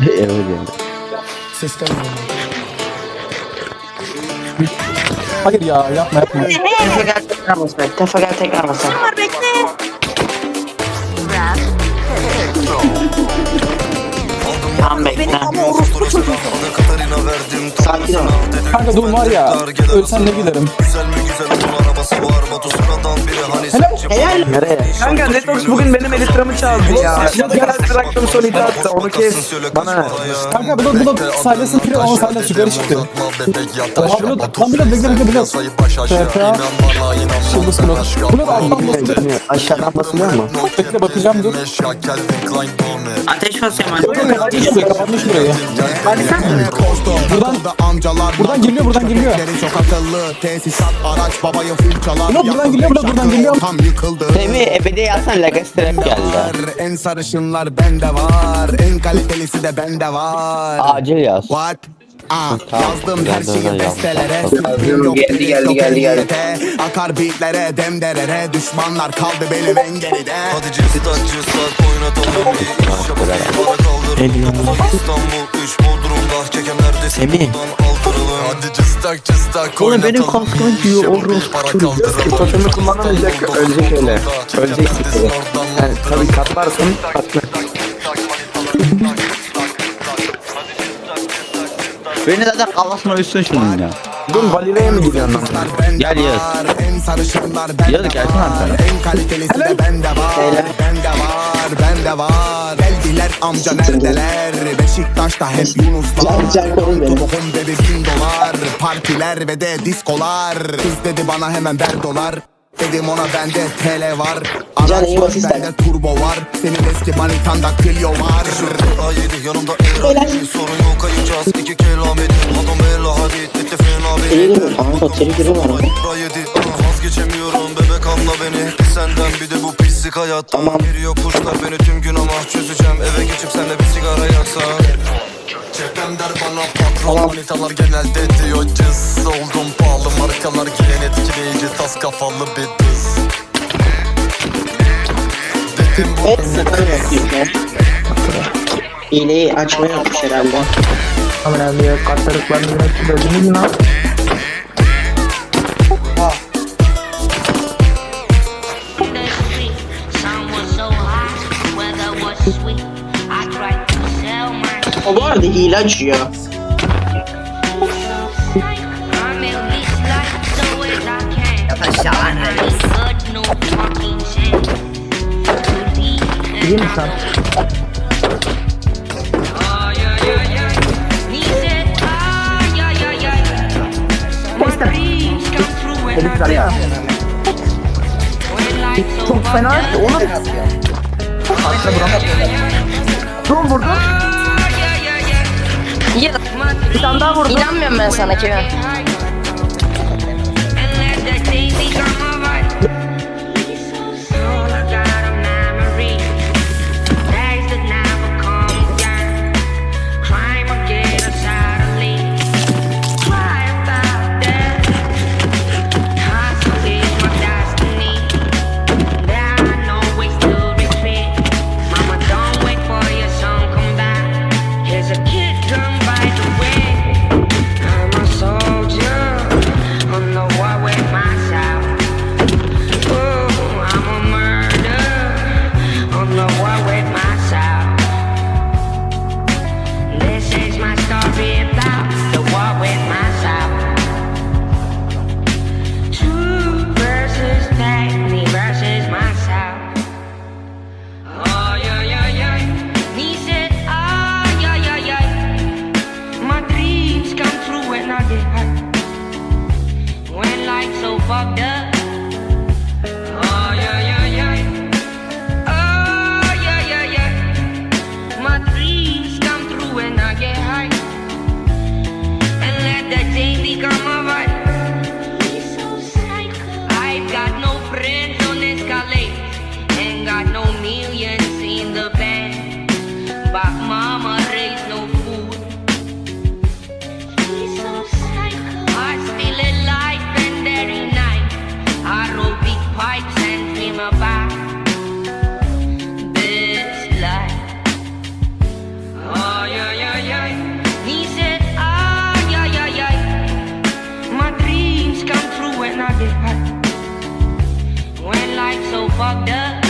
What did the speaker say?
evet yani. Sesten Hayır ya yapma yapma. Tefe gel tekrar. Tefe gel tekrar basar. Var bekle. Tamam bekle. Sakin ol. Kanka dur var ya. Ölsem ne gülerim. Helal. Nereye? Kanka Networks bugün benim elitramı çaldı ya. Ya biraz bıraktım son itaatsa onu kes. Bana Kanka bu da bu da Silas'ın piri ama Silas yukarı çıktı. Aa Blok tam Blok bekle bekle Blok. TFA. Şıldız Blok. Blok alttan basıyor. aşağıdan basılıyor mu? Bekle bakacağım dur. Ateş basıyorum Blok hadi. kapatmış burayı kapatmış burayı. Buradan buradan giriliyor buradan giriliyor. Çok akıllı tesisat araç babayı full çalar Blok buradan geliyor, blok buradan geliyor. Tam yıkıldı Temi ebedi yazsan Legacy Trap geldi. En sarışınlar bende var En kalitelisi de bende var Acil yaz. What? Ah, Tamam, yazdım her şeyi bestelere. Sürpriz yok Geldi, geldi, yok geldi, geldi. Akar beatlere dem derere Düşmanlar kaldı benim en geride Hadi cıstak cıstak oynatalım bir iş yapalım bana kaldırın İstanbul 3 Bodrum'da kekemlerde Semih. aldıralım Hadi cıstak cıstak Oğlum benim kaskım para çocuk. kaldıralım. Totem'i kullanamayacak, ölecek öyle. Ölecek siktir. Yani tabii katlarsın katlı. Beni zaten kafasına üstün şunun ya. Dur Valire'ye mi gidiyorsun lan? Gel Yağız. Yağız. En kalitelisi de bende var Bende var, bende var Geldiler amca neredeler Beşiktaş'ta hep Yunuslar Topuğum dedi bin dolar Partiler ve de diskolar Kız dedi bana hemen ver dolar Dedim ona bende TL var. Araç var bende turbo var. Senin eski manitanda Clio var. A7 yanımda Eray. Sorun yok ayacağız iki kelam edin Adam bella hadi etti fena beni Kanka trigger'ı var ama. A7 ah, vazgeçemiyorum. Bebek anla beni. Senden bir de bu pislik hayattan Geliyor kuşlar beni tüm gün ama çözeceğim. Eve geçip senle bir sigara yaksan. Cephem der bana patron Manitalar genelde diyor cız Oldum pahalı markalar giyen etkileyici Tas kafalı bir kız Dedim bu sakın bakayım İğneyi açmayı unutmuş herhalde. Aman abi ya katlarıklarını yönetip öldünüz mü lan? Sun was so hot, weather was sweet. I tried to sell my O bu arada hile açıyor. Dreams come true when I Delikler ya. Çok fena etti oğlum. Arkada vuramadım. Dur vurdum. İyi My bir tane daha vurdum. İnanmıyorum ben sana Kevin. Let become a right. I've got no friends on Escalade. Ain't got no millions in the bank. But mama walked up.